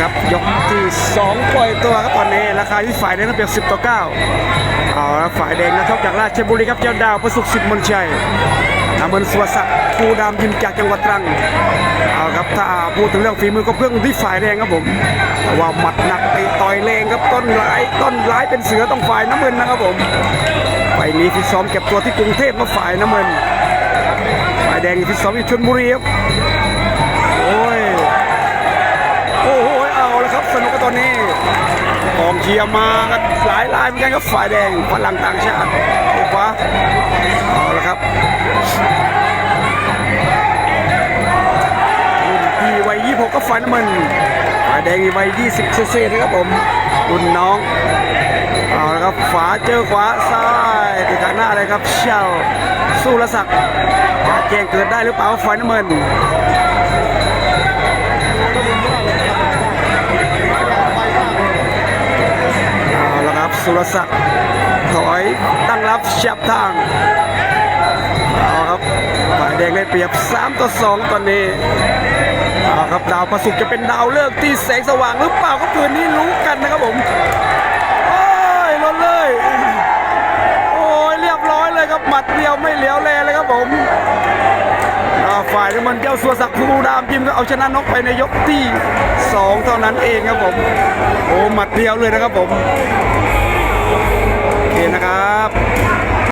12ปล่อยตัวครับตอนนี้ราคาที่ฝ่ายแดงนั้นเป็น10 ต่อ 9 เอาละฝ่ายแดงนะชกจากราชบุรีครับเจ้าดาวประสุขสิทธิ์มนชัยนาเมินสวัสดิ์ศักดิ์ภูดามยิมจากจังหวัดตรังเอาครับถ้าพูดถึงเรื่องฝีมือก็เพื่อนที่ฝ่ายแดงครับผมแต่ว่าหมัดหนักไอต่อยแรงครับต้นร้ายต้นร้ายเป็นเสือต้องฝ่ายน้ำเงินนะครับผมไฟล์นี้ฟิตซ้อมเก็บตัวที่กรุงเทพมาฝ่ายน้ำเงินฝ่ายแดงฟิตซ้อมอยู่ชลบุรีครับ นุกกันตอนนี้กองเชียร์มากันหลายลายเหมือนกันครับฝ่ายแดงฝรั่งต่างชาติเอกวะเอาล้วครับรุ่นพี่วัย 26 ก็ฝ่ายน้ำมันฝ่ายแดงทีวัย 20 เศษนะครับผมรุ่นน้องเอาละครับขวาเจอขวาซ้ายติดทางหน้าเลยครับเช่าสู้ละศักดิ์แจ้งเกิดได้หรือเปล่าฝ่ายน้ำเงิน สุรศักดิ์ถอยตั้งรับเฉียบทางเอาครับฝ่ายแดงได้เปรียบ 3 ต่อ 2 ตอนนี้เอาครับดาวประสุกจะเป็นดาวเลิกที่แสงสว่างหรือเปล่าก็คืนนี้รู้กันนะครับผมโอ้ยล้นเลย โอ้ยเรียบร้อยเลยครับหมัดเดียวไม่เหลียวแลเลยครับผมฝ่ายน้ำมันเจ้าสัวศักดิ์ภูดามยิมก็เอาชนะนกไปในยกที่ 2 เท่านั้นเองครับผม โอ้หมัดเดียวเลยนะครับผม